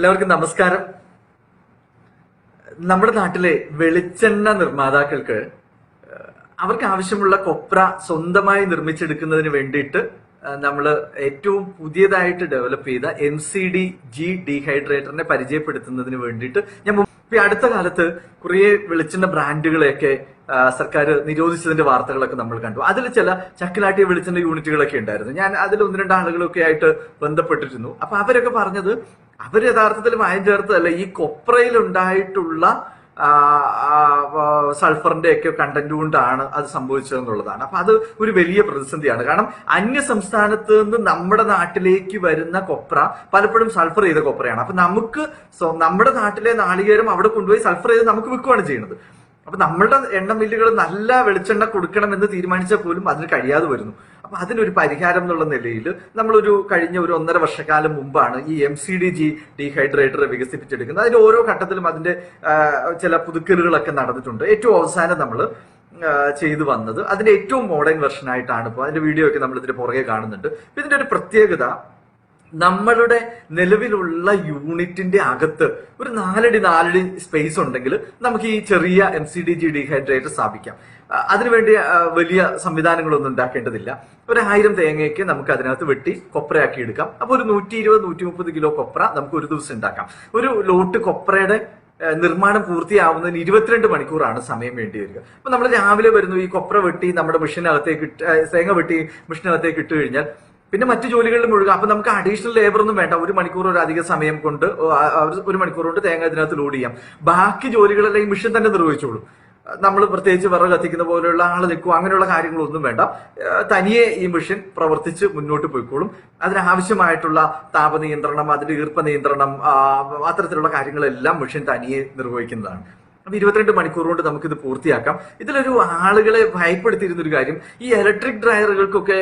എല്ലാവർക്കും നമസ്കാരം. നമ്മുടെ നാട്ടിലെ വെളിച്ചെണ്ണ നിർമ്മാതാക്കൾക്ക് അവർക്ക് ആവശ്യമുള്ള കൊപ്ര സ്വന്തമായി നിർമ്മിച്ചെടുക്കുന്നതിന് വേണ്ടിയിട്ട് നമ്മൾ ഏറ്റവും പുതിയതായിട്ട് ഡെവലപ്പ് ചെയ്ത എം സി ഡി ജി ഡീഹൈഡ്രേറ്ററിനെ പരിചയപ്പെടുത്തുന്നതിന് വേണ്ടിയിട്ട് ഞാൻ ഈ അടുത്ത കാലത്ത് കുറേ വെളിച്ചെണ്ണ ബ്രാൻഡുകളെയൊക്കെ സർക്കാർ നിരോധിച്ചതിന്റെ വാർത്തകളൊക്കെ നമ്മൾ കണ്ടു. അതിൽ ചില ചക്കിലാട്ടിയ വെളിച്ചെണ്ണ യൂണിറ്റുകളൊക്കെ ഉണ്ടായിരുന്നു. ഞാൻ അതിൽ ഒന്ന് രണ്ട് ആളുകളൊക്കെ ആയിട്ട് ബന്ധപ്പെട്ടിരുന്നു. അപ്പൊ അവരൊക്കെ പറഞ്ഞത് അവർ യഥാർത്ഥത്തിൽ മായം ചേർത്തതല്ല ഈ കൊപ്രയിൽ ഉണ്ടായിട്ടുള്ള സൾഫറിന്റെ ഒക്കെ കണ്ടന്റ് കൊണ്ടാണ് അത് സംഭവിച്ചതെന്നുള്ളതാണ്. അപ്പൊ അത് ഒരു വലിയ പ്രതിസന്ധിയാണ്. കാരണം അന്യ സംസ്ഥാനത്ത് നിന്ന് നമ്മുടെ നാട്ടിലേക്ക് വരുന്ന കൊപ്ര പലപ്പോഴും സൾഫർ ചെയ്ത കൊപ്രയാണ്. അപ്പൊ നമുക്ക് നമ്മുടെ നാട്ടിലെ നാളികേരം അവിടെ കൊണ്ടുപോയി സൾഫർ ചെയ്ത് നമുക്ക് വിൽക്കുകയാണ് ചെയ്യുന്നത്. അപ്പൊ നമ്മളുടെ എണ്ണ മില്ലുകൾ നല്ല വെളിച്ചെണ്ണ കൊടുക്കണം എന്ന് തീരുമാനിച്ചാൽ പോലും അതിന് കഴിയാതെ വരുന്നു. അപ്പൊ അതിനൊരു പരിഹാരം എന്നുള്ള നിലയിൽ നമ്മളൊരു കഴിഞ്ഞ ഒരു ഒന്നര വർഷക്കാലം മുമ്പാണ് ഈ M C D G dehydrator വികസിപ്പിച്ചെടുക്കുന്നത്. അതിന്റെ ഓരോ ഘട്ടത്തിലും അതിന്റെ ചില പുതുക്കലുകളൊക്കെ നടന്നിട്ടുണ്ട്. ഏറ്റവും അവസാനം നമ്മൾ ചെയ്തു വന്നത്. അതിന്റെ ഏറ്റവും മോഡേൺ വെർഷൻ ആയിട്ടാണ് ഇപ്പോൾ അതിന്റെ വീഡിയോ ഒക്കെ നമ്മൾ ഇതിന്റെ പുറകെ കാണുന്നുണ്ട്. ഇതിന്റെ ഒരു പ്രത്യേകത നമ്മളുടെ നിലവിലുള്ള യൂണിറ്റിന്റെ അകത്ത് ഒരു നാലടി നാലടി സ്പേസ് ഉണ്ടെങ്കിൽ നമുക്ക് ഈ ചെറിയ M C D G dehydrator സ്ഥാപിക്കാം. അതിനുവേണ്ടി വലിയ സംവിധാനങ്ങളൊന്നും ഉണ്ടാക്കേണ്ടതില്ല. ഒരു ആയിരം തേങ്ങയൊക്കെ നമുക്ക് അതിനകത്ത് വെട്ടി കൊപ്രയാക്കി എടുക്കാം. അപ്പോൾ ഒരു നൂറ്റി ഇരുപത് നൂറ്റി മുപ്പത് കിലോ കൊപ്ര നമുക്ക് ഒരു ദിവസം ഉണ്ടാക്കാം. ഒരു ലോട്ട് കൊപ്രയുടെ നിർമ്മാണം പൂർത്തിയാവുന്നതിന് ഇരുപത്തിരണ്ട് മണിക്കൂറാണ് സമയം വേണ്ടി വരിക. അപ്പൊ നമ്മൾ രാവിലെ വരുന്നു ഈ കൊപ്ര വെട്ടി നമ്മുടെ മെഷീനകത്തേക്ക് തേങ്ങ വെട്ടി മെഷീനകത്തേക്ക് ഇട്ട് കഴിഞ്ഞാൽ പിന്നെ മറ്റു ജോലികളിൽ മുഴുകാം. അപ്പൊ നമുക്ക് അഡീഷണൽ ലേബർ ഒന്നും വേണ്ട. ഒരു മണിക്കൂർ ഒരു അധിക സമയം കൊണ്ട് ഒരു മണിക്കൂർ കൊണ്ട് തേങ്ങ ഇതിനകത്ത് ലോഡ് ചെയ്യാം. ബാക്കി ജോലികളെല്ലാം ഈ മിഷൻ തന്നെ നിർവഹിച്ചോളൂ. നമ്മൾ പ്രത്യേകിച്ച് വിറക് കത്തിക്കുന്ന പോലെയുള്ള ആൾ നിൽക്കുക അങ്ങനെയുള്ള കാര്യങ്ങളൊന്നും വേണ്ട. തനിയെ ഈ മിഷൻ പ്രവർത്തിച്ച് മുന്നോട്ട് പോയിക്കോളും. അതിനാവശ്യമായിട്ടുള്ള താപനിയന്ത്രണം അതിന്റെ ഈർപ്പ നിയന്ത്രണം അത്തരത്തിലുള്ള കാര്യങ്ങളെല്ലാം മിഷൻ തനിയെ നിർവഹിക്കുന്നതാണ്. അപ്പൊ ഇരുപത്തിരണ്ട് മണിക്കൂർ കൊണ്ട് നമുക്കിത് പൂർത്തിയാക്കാം. ഇതിലൊരു ആളുകളെ ഭയപ്പെടുത്തിയിരുന്ന ഒരു കാര്യം ഈ ഇലക്ട്രിക് ഡ്രയറുകൾക്കൊക്കെ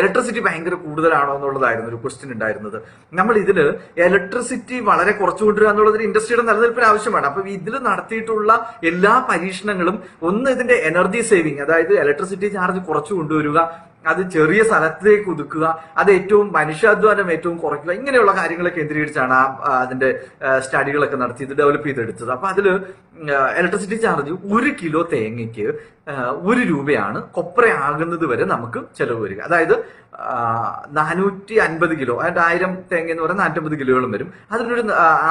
ഇലക്ട്രിസിറ്റി ഭയങ്കര കൂടുതലാണോ എന്നുള്ളതായിരുന്നു ഒരു ക്വസ്റ്റ്യൻ ഉണ്ടായിരുന്നത്. നമ്മൾ ഇതിൽ ഇലക്ട്രിസിറ്റി വളരെ കുറച്ചു കൊണ്ടുവരിക എന്നുള്ളതിന് ഇൻഡസ്ട്രിയുടെ നിലനിൽപ്പിന് ആവശ്യമാണ്. അപ്പൊ ഇതിൽ നടത്തിയിട്ടുള്ള എല്ലാ പരീക്ഷണങ്ങളും ഒന്ന് ഇതിന്റെ എനർജി സേവിങ് അതായത് ഇലക്ട്രിസിറ്റി ചാർജ് കുറച്ചു കൊണ്ടുവരിക അത് ചെറിയ സ്ഥലത്തേക്ക് ഒതുക്കുക അത് ഏറ്റവും മനുഷ്യാധ്വാനം ഏറ്റവും കുറയ്ക്കുക ഇങ്ങനെയുള്ള കാര്യങ്ങളെ കേന്ദ്രീകരിച്ചാണ് ആ അതിന്റെ സ്റ്റഡികളൊക്കെ നടത്തി ഇത് ഡെവലപ്പ് ചെയ്തെടുത്തത്. അപ്പൊ അതിൽ ഇലക്ട്രിസിറ്റി ചാർജ് ഒരു കിലോ തേങ്ങയ്ക്ക് ഒരു രൂപയാണ് കൊപ്രയാകുന്നത് വരെ നമുക്ക് ചെലവ് വരിക. അതായത് നാനൂറ്റി അൻപത് കിലോ അതായത് ആയിരം തേങ്ങ എന്ന് പറയുന്നത് നാനൂറ്റമ്പത് കിലോകളും വരും. അതിനൊരു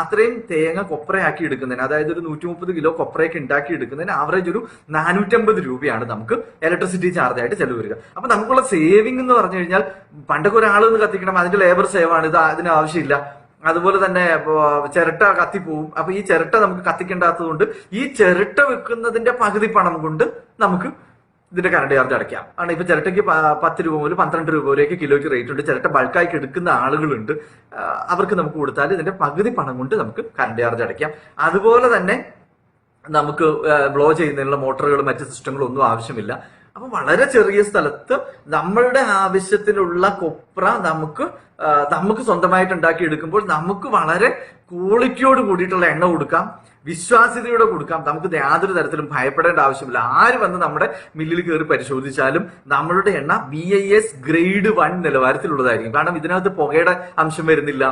അത്രയും തേങ്ങ കൊപ്രയാക്കി എടുക്കുന്നതിന് അതായത് ഒരു നൂറ്റി മുപ്പത് കിലോ കൊപ്രയൊക്കെ ഉണ്ടാക്കി എടുക്കുന്നതിന് ആവറേജ് ഒരു നാനൂറ്റമ്പത് രൂപയാണ് നമുക്ക് ഇലക്ട്രിസിറ്റി ചാർജ് ആയിട്ട് ചെലവ് വരിക. അപ്പൊ നമുക്കുള്ള സേവിംഗ് എന്ന് പറഞ്ഞു കഴിഞ്ഞാൽ പണ്ടൊക്കെ ഒരാൾ കത്തിക്കണം അതിന്റെ ലേബർ സേവാണ് ഇത് അതിന് ആവശ്യമില്ല. അതുപോലെ തന്നെ ചിരട്ട കത്തിപ്പോവും അപ്പൊ ഈ ചിരട്ട നമുക്ക് കത്തിക്കേണ്ടാത്തതുകൊണ്ട് ഈ ചിരട്ട വെക്കുന്നതിന്റെ പകുതി പണം കൊണ്ട് നമുക്ക് ഇതിന്റെ കറണ്ട് ചാർജ് അടയ്ക്കാം. ആണ് ഇപ്പൊ ചിരട്ടയ്ക്ക് പത്ത് രൂപ മുതൽ പന്ത്രണ്ട് രൂപ വരെയൊക്കെ കിലോയ്ക്ക് റേറ്റ് ഉണ്ട്. ചിരട്ട ബൾക്കായി എടുക്കുന്ന ആളുകളുണ്ട്. അവർക്ക് നമുക്ക് കൊടുത്താൽ ഇതിന്റെ പകുതി പണം കൊണ്ട് നമുക്ക് കറണ്ട് ചാർജ് അടയ്ക്കാം. അതുപോലെ തന്നെ നമുക്ക് ബ്ലോ ചെയ്യുന്നതിനുള്ള മോട്ടറുകളും മറ്റ് സിസ്റ്റങ്ങളും ഒന്നും ആവശ്യമില്ല. അപ്പൊ വളരെ ചെറിയ സ്ഥലത്ത് നമ്മളുടെ ആവശ്യത്തിനുള്ള കൊപ്ര നമുക്ക് നമുക്ക് സ്വന്തമായിട്ട് ഉണ്ടാക്കി എടുക്കുമ്പോൾ നമുക്ക് വളരെ ക്വാളിറ്റിയോട് കൂടിയിട്ടുള്ള എണ്ണ കൊടുക്കാം വിശ്വാസ്യതയോടെ കൊടുക്കാം. നമുക്ക് യാതൊരു തരത്തിലും ഭയപ്പെടേണ്ട ആവശ്യമില്ല. ആര് വന്ന് നമ്മുടെ മില്ലിൽ കയറി പരിശോധിച്ചാലും നമ്മളുടെ എണ്ണ B I S grade one നിലവാരത്തിലുള്ളതായിരിക്കും. കാരണം ഇതിനകത്ത് പുകയുടെ അംശം വരുന്നില്ല.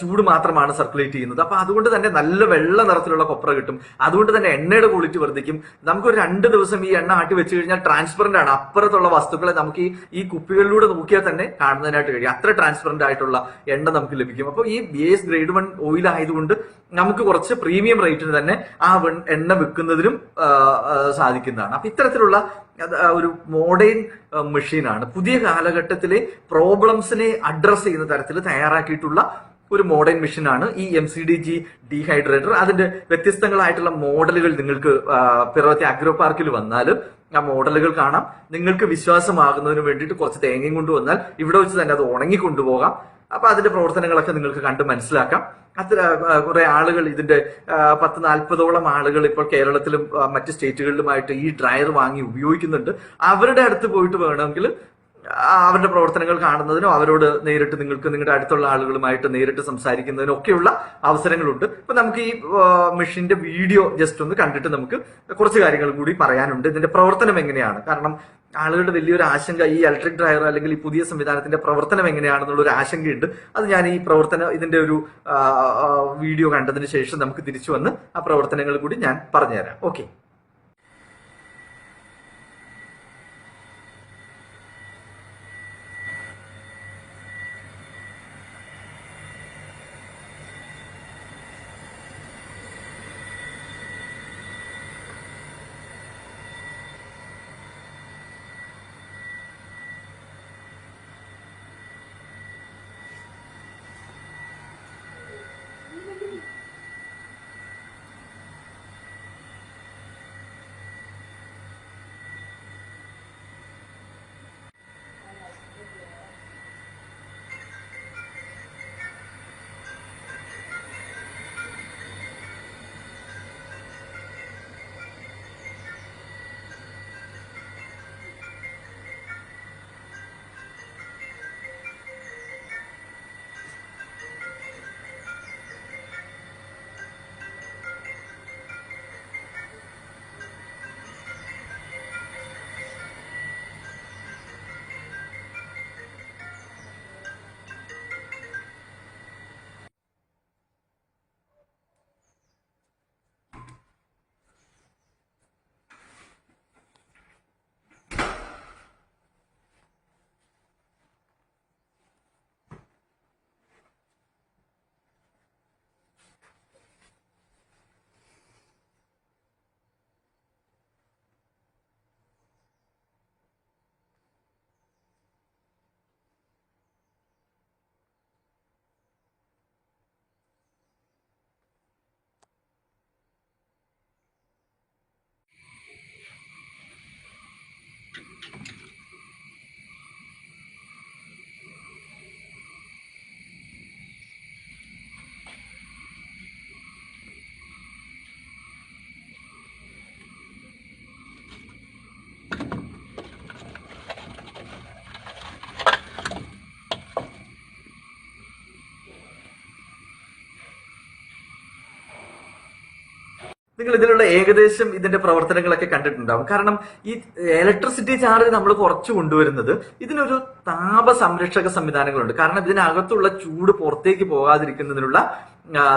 ചൂട് മാത്രമാണ് സർക്കുലേറ്റ് ചെയ്യുന്നത്. അപ്പൊ അതുകൊണ്ട് തന്നെ നല്ല വെള്ള നിറത്തിലുള്ള കൊപ്ര കിട്ടും. അതുകൊണ്ട് തന്നെ എണ്ണയുടെ ക്വാളിറ്റി വർദ്ധിക്കും. നമുക്ക് ഒരു രണ്ട് ദിവസം ഈ എണ്ണ ആട്ടി വെച്ച് കഴിഞ്ഞാൽ ട്രാൻസ്പെറന്റ് ആണ്. അപ്പുറത്തുള്ള വസ്തുക്കളെ നമുക്ക് ഈ കുപ്പികളിലൂടെ നോക്കിയാൽ തന്നെ കാണുന്നതിനായിട്ട് കഴിയും. അത്ര ട്രാൻസ്പെറന്റ് ആയിട്ടുള്ള എണ്ണ നമുക്ക് ലഭിക്കും. അപ്പോൾ ഈ B S grade one oil ആയതുകൊണ്ട് നമുക്ക് കുറച്ച് പ്രീമിയം റേറ്റിന് തന്നെ ആ എണ്ണ വിൽക്കുന്നതിനും സാധിക്കുന്നതാണ്. അപ്പൊ ഇത്തരത്തിലുള്ള ഒരു മോഡേൺ മെഷീനാണ് പുതിയ കാലഘട്ടത്തിലെ പ്രോബ്ലംസിനെ അഡ്രസ് ചെയ്യുന്ന തരത്തിൽ തയ്യാറാക്കിയിട്ടുള്ള ഒരു മോഡേൺ മെഷീനാണ് ഈ M C D G dehydrator അതിന്റെ വ്യത്യസ്തങ്ങളായിട്ടുള്ള മോഡലുകൾ നിങ്ങൾക്ക് പിറവത്തെ അഗ്രോ പാർക്കിൽ വന്നാലും ആ മോഡലുകൾ കാണാം. നിങ്ങൾക്ക് വിശ്വാസമാകുന്നതിന് വേണ്ടിയിട്ട് കുറച്ച് തേങ്ങയും കൊണ്ടുവന്നാൽ ഇവിടെ വെച്ച് തന്നെ അത് ഉണങ്ങി കൊണ്ടുപോകാം. അപ്പൊ അതിന്റെ പ്രവർത്തനങ്ങളൊക്കെ നിങ്ങൾക്ക് കണ്ട് മനസ്സിലാക്കാം. അത്ര കുറെ ആളുകൾ ഇതിന്റെ പത്ത് നാൽപ്പതോളം ആളുകൾ ഇപ്പോൾ കേരളത്തിലും മറ്റ് സ്റ്റേറ്റുകളിലുമായിട്ട് ഈ ഡ്രയർ വാങ്ങി ഉപയോഗിക്കുന്നുണ്ട്. അവരുടെ അടുത്ത് പോയിട്ട് വേണമെങ്കിൽ അവരുടെ പ്രവർത്തനങ്ങൾ കാണുന്നതിനോ അവരോട് നേരിട്ട് നിങ്ങൾക്ക് നിങ്ങളുടെ അടുത്തുള്ള ആളുകളുമായിട്ട് നേരിട്ട് സംസാരിക്കുന്നതിനോ ഒക്കെയുള്ള അവസരങ്ങളുണ്ട്. ഇപ്പൊ നമുക്ക് ഈ മെഷീന്റെ വീഡിയോ ജസ്റ്റ് ഒന്ന് കണ്ടിട്ട് നമുക്ക് കുറച്ച് കാര്യങ്ങൾ കൂടി പറയാനുണ്ട്. ഇതിന്റെ പ്രവർത്തനം എങ്ങനെയാണ്? കാരണം ആളുകളുടെ വലിയൊരു ആശങ്ക ഈ ഇലക്ട്രിക് ഡ്രയർ അല്ലെങ്കിൽ ഈ പുതിയ സംവിധാനത്തിന്റെ പ്രവർത്തനം എങ്ങനെയാണെന്നുള്ള ഒരു ആശങ്കയുണ്ട്. അത് ഞാൻ ഈ പ്രവർത്തനം ഇതിന്റെ ഒരു വീഡിയോ കണ്ടതിന് ശേഷം നമുക്ക് തിരിച്ചു വന്ന് ആ പ്രവർത്തനങ്ങൾ കൂടി ഞാൻ പറഞ്ഞുതരാം. ഓക്കെ. നിങ്ങൾ ഇതിലുള്ള ഏകദേശം ഇതിന്റെ പ്രവർത്തനങ്ങളൊക്കെ കണ്ടിട്ടുണ്ടാവും. കാരണം ഈ ഇലക്ട്രിസിറ്റി ചാർജ് നമ്മൾ കുറച്ച് കൊണ്ടുവരുന്നത് ഇതിനൊരു താപ സംരക്ഷക സംവിധാനങ്ങളുണ്ട്. കാരണം ഇതിനകത്തുള്ള ചൂട് പുറത്തേക്ക് പോകാതിരിക്കുന്നതിനുള്ള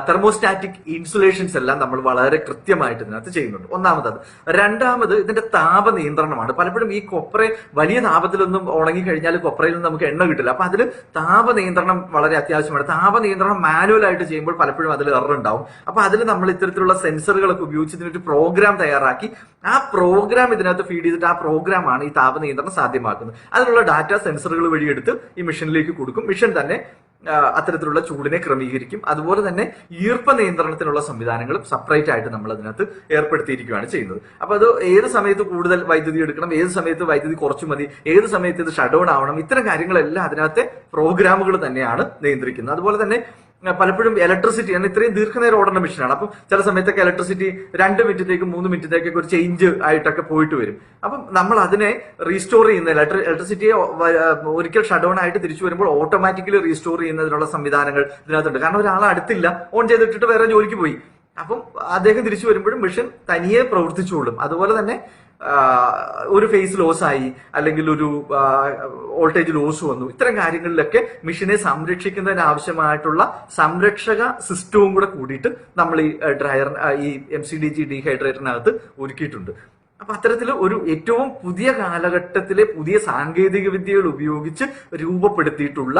തെർമോസ്റ്റാറ്റിക് ഇൻസുലേഷൻസ് എല്ലാം നമ്മൾ വളരെ കൃത്യമായിട്ട് ഇതിനകത്ത് ചെയ്യുന്നുണ്ട്. ഒന്നാമത് രണ്ടാമത് ഇതിന്റെ താപ നിയന്ത്രണമാണ്. പലപ്പോഴും ഈ കൊപ്ര വലിയ താപത്തിലൊന്നും ഉണങ്ങി കഴിഞ്ഞാൽ കൊപ്രയിൽ നിന്ന് നമുക്ക് എണ്ണ കിട്ടില്ല. അപ്പൊ അതിൽ താപ നിയന്ത്രണം വളരെ അത്യാവശ്യമാണ്. താപ നിയന്ത്രണം മാനുവൽ ആയിട്ട് ചെയ്യുമ്പോൾ പലപ്പോഴും അതിൽ എറർ ഉണ്ടാവും. അപ്പൊ അതിൽ നമ്മൾ ഇത്തരത്തിലുള്ള സെൻസറുകളൊക്കെ ഉപയോഗിച്ച് ഇതിനൊരു പ്രോഗ്രാം തയ്യാറാക്കി. ആ പ്രോഗ്രാം ഇതിനകത്ത് ഫീഡ് ചെയ്തിട്ട് ആ പ്രോഗ്രാമാണ് ഈ താപ നിയന്ത്രണം സാധ്യമാക്കുന്നത്. അതിനുള്ള ഡാറ്റ സെൻസറുകൾ വഴി എടുത്ത് ഈ മെഷീനിലേക്ക് കൊടുക്കും. മെഷീൻ തന്നെ അത്തരത്തിലുള്ള ചൂടിനെ ക്രമീകരിക്കും. അതുപോലെ തന്നെ ഈർപ്പ നിയന്ത്രണത്തിനുള്ള സംവിധാനങ്ങളും സെപ്പറേറ്റ് ആയിട്ട് നമ്മൾ അതിനകത്ത് ഏർപ്പെടുത്തിയിരിക്കുകയാണ് ചെയ്യുന്നത്. അപ്പൊ അത് ഏത് സമയത്ത് കൂടുതൽ വൈദ്യുതി എടുക്കണം ഏത് സമയത്ത് വൈദ്യുതി കുറച്ചു മതി ഏത് സമയത്ത് ഇത് ഷട്ട് ഡൗൺ ആവണം ഇത്തരം കാര്യങ്ങളെല്ലാം അതിനകത്തെ പ്രോഗ്രാമുകൾ തന്നെയാണ് നിയന്ത്രിക്കുന്നത്. അതുപോലെ തന്നെ പലപ്പോഴും ഇലക്ട്രിസിറ്റി ഞാൻ ഇത്രയും ദീർഘനേരം ഓടേണ്ട മെഷീനാണ് അപ്പം ചില സമയത്തൊക്കെ ഇലക്ട്രിസിറ്റി രണ്ട് മിനിറ്റത്തേക്കും മൂന്ന് മിനിറ്റത്തേക്കൊക്കെ ഒരു ചേഞ്ച് ആയിട്ടൊക്കെ പോയിട്ട് വരും. അപ്പം നമ്മൾ അതിനെ റീസ്റ്റോർ ചെയ്യുന്ന ഇലക്ട്രിസിറ്റിയെ ഒരിക്കൽ ഷട്ട് ഡൗൺ ആയിട്ട് തിരിച്ചു വരുമ്പോൾ ഓട്ടോമാറ്റിക്കലി റീസ്റ്റോർ ചെയ്യുന്നതിനുള്ള സംവിധാനങ്ങൾ ഇതിനകത്തുണ്ട്. കാരണം ഒരാൾ അടുത്തില്ല ഓൺ ചെയ്തിട്ടിട്ട് വേറെ ജോലിക്ക് പോയി. അപ്പം അദ്ദേഹം തിരിച്ചു വരുമ്പോഴും മെഷീൻ തനിയെ പ്രവർത്തിച്ചുകൊള്ളും. അതുപോലെ തന്നെ ഒരു ഫേസ് ലോസ് ആയി അല്ലെങ്കിൽ ഒരു വോൾട്ടേജ് ലോസ് വന്നു. ഇത്തരം കാര്യങ്ങളിലൊക്കെ മെഷീനെ സംരക്ഷിക്കുന്നതിന് ആവശ്യമായിട്ടുള്ള സംരക്ഷക സിസ്റ്റവും കൂടെ കൂടിയിട്ട് നമ്മൾ ഈ ഡ്രയർ ഈ എം സി ഡി ജി ഡീഹൈഡ്രേറ്ററിനകത്ത് ഒരുക്കിയിട്ടുണ്ട്. അപ്പൊ അത്തരത്തിൽ ഒരു ഏറ്റവും പുതിയ കാലഘട്ടത്തിലെ പുതിയ സാങ്കേതിക വിദ്യകൾ ഉപയോഗിച്ച് രൂപപ്പെടുത്തിയിട്ടുള്ള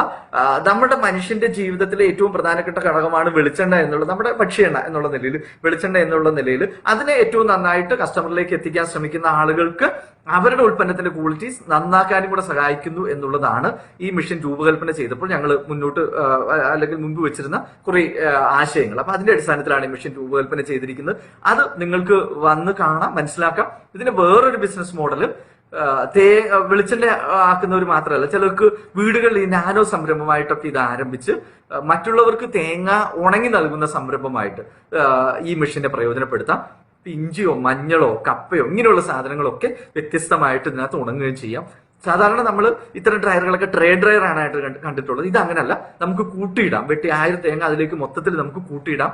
നമ്മുടെ മനുഷ്യന്റെ ജീവിതത്തിലെ ഏറ്റവും പ്രധാനപ്പെട്ട ഘടകമാണ് വെളിച്ചെണ്ണ എന്നുള്ള നമ്മുടെ ഭക്ഷ്യണ്ണ എന്നുള്ള നിലയിൽ വെളിച്ചെണ്ണ എന്നുള്ള നിലയിൽ അതിനെ ഏറ്റവും നന്നായിട്ട് കസ്റ്റമറിലേക്ക് എത്തിക്കാൻ ശ്രമിക്കുന്ന ആളുകൾക്ക് അവരുടെ ഉൽപ്പന്നത്തിന്റെ ക്വാളിറ്റീസ് നന്നാക്കാനും കൂടെ സഹായിക്കുന്നു എന്നുള്ളതാണ് ഈ മിഷൻ രൂപകൽപ്പന ചെയ്തപ്പോൾ ഞങ്ങൾ മുന്നോട്ട് അല്ലെങ്കിൽ മുൻപ് വെച്ചിരുന്ന കുറെ ആശയങ്ങൾ. അപ്പൊ അതിന്റെ അടിസ്ഥാനത്തിലാണ് ഈ മിഷൻ രൂപകൽപ്പന ചെയ്തിരിക്കുന്നത്. അത് നിങ്ങൾക്ക് വന്ന് കാണാം മനസ്സിലാക്കാം. ഇതിന് വേറൊരു ബിസിനസ് മോഡലും തേ വെളിച്ചെണ്ണ ആക്കുന്നവർ മാത്രമല്ല. ചിലർക്ക് വീടുകളിൽ ഈ നാനോ സംരംഭമായിട്ടൊക്കെ ഇത് ആരംഭിച്ച് മറ്റുള്ളവർക്ക് തേങ്ങ ഉണങ്ങി നൽകുന്ന സംരംഭമായിട്ട് ഈ മെഷീനെ പ്രയോജനപ്പെടുത്താം. ഇഞ്ചിയോ മഞ്ഞളോ കപ്പയോ ഇങ്ങനെയുള്ള സാധനങ്ങളൊക്കെ വ്യത്യസ്തമായിട്ട് ഇതിനകത്ത് ഉണങ്ങുകയും ചെയ്യാം. സാധാരണ നമ്മൾ ഇത്തരം ഡ്രയറുകളൊക്കെ ട്രേ ഡ്രയർ ആണായിട്ട് കണ്ടിട്ടുള്ളത്. ഇത് അങ്ങനല്ല നമുക്ക് കൂട്ടിയിടാം. വെട്ടി ആയിരം തേങ്ങ അതിലേക്ക് മൊത്തത്തിൽ നമുക്ക് കൂട്ടിയിടാം.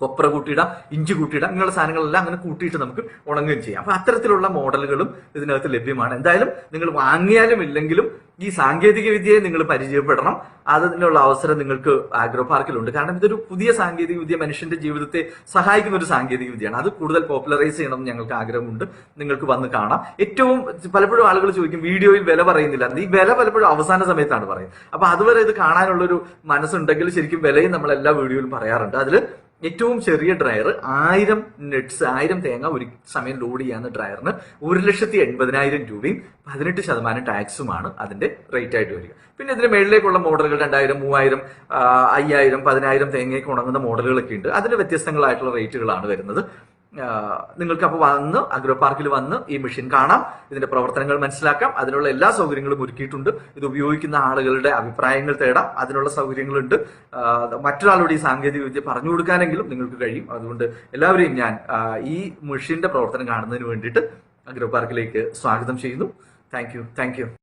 കൊപ്ര കൂട്ടിയിടാം ഇഞ്ചി കൂട്ടിയിടാം ഇങ്ങനെയുള്ള സാധനങ്ങളെല്ലാം അങ്ങനെ കൂട്ടിയിട്ട് നമുക്ക് ഉണങ്ങുകയും ചെയ്യാം. അപ്പൊ അത്തരത്തിലുള്ള മോഡലുകളും ഇതിനകത്ത് ലഭ്യമാണ്. എന്തായാലും നിങ്ങൾ വാങ്ങിയാലും ഇല്ലെങ്കിലും ഈ സാങ്കേതിക വിദ്യയെ നിങ്ങൾ പരിചയപ്പെടണം. അതിനുള്ള അവസരം നിങ്ങൾക്ക് ആഗ്രോ പാർക്കിലുണ്ട്. കാരണം ഇതൊരു പുതിയ സാങ്കേതിക വിദ്യ മനുഷ്യന്റെ ജീവിതത്തെ സഹായിക്കുന്ന ഒരു സാങ്കേതിക വിദ്യയാണ്. അത് കൂടുതൽ പോപ്പുലറൈസ് ചെയ്യണം ഞങ്ങൾക്ക് ആഗ്രഹമുണ്ട്. നിങ്ങൾക്ക് വന്ന് കാണാം. ഏറ്റവും പലപ്പോഴും ആളുകൾ ചോദിക്കും വീഡിയോയിൽ വില പറയുന്നില്ല. ഈ വില പലപ്പോഴും അവസാന സമയത്താണ് പറയുന്നത്. അപ്പൊ അതുവരെ ഇത് കാണാനുള്ളൊരു മനസ്സുണ്ടെങ്കിൽ ശരിക്കും വിലയും നമ്മൾ എല്ലാ വീഡിയോയിലും പറയാറുണ്ട്. അതിൽ ഏറ്റവും ചെറിയ ഡ്രയർ ആയിരം നെറ്റ്സ് ആയിരം തേങ്ങ ഒരു സമയം ലോഡ് ചെയ്യാവുന്ന ഡ്രയറിന് ഒരു ലക്ഷത്തി എൺപതിനായിരം രൂപയും പതിനെട്ട് ശതമാനം ടാക്സുമാണ് അതിന്റെ റേറ്റ് ആയിട്ട് വരിക. പിന്നെ ഇതിന് മേളിലേക്കുള്ള മോഡലുകൾ രണ്ടായിരം മൂവായിരം അയ്യായിരം പതിനായിരം തേങ്ങയൊക്കെ ഉണങ്ങുന്ന മോഡലുകളൊക്കെ ഉണ്ട്. അതിന് വ്യത്യസ്തങ്ങളായിട്ടുള്ള റേറ്റുകളാണ് വരുന്നത്. നിങ്ങൾക്ക് അപ്പോൾ വന്ന് അഗ്രോ പാർക്കിൽ വന്ന് ഈ മെഷീൻ കാണാം ഇതിന്റെ പ്രവർത്തനങ്ങൾ മനസ്സിലാക്കാം അതിനുള്ള എല്ലാ സൗകര്യങ്ങളും ഒരുക്കിയിട്ടുണ്ട്. ഇത് ഉപയോഗിക്കുന്ന ആളുകളുടെ അഭിപ്രായങ്ങൾ തേടാം അതിനുള്ള സൗകര്യങ്ങളുണ്ട്. മറ്റൊരാളോട് ഈ സാങ്കേതിക വിദ്യ പറഞ്ഞു കൊടുക്കാനെങ്കിലും നിങ്ങൾക്ക് കഴിയും. അതുകൊണ്ട് എല്ലാവരെയും ഞാൻ ഈ മെഷീന്റെ പ്രവർത്തനം കാണുന്നതിന് വേണ്ടിയിട്ട് അഗ്രോ പാർക്കിലേക്ക് സ്വാഗതം ചെയ്യുന്നു. Thank you thank you.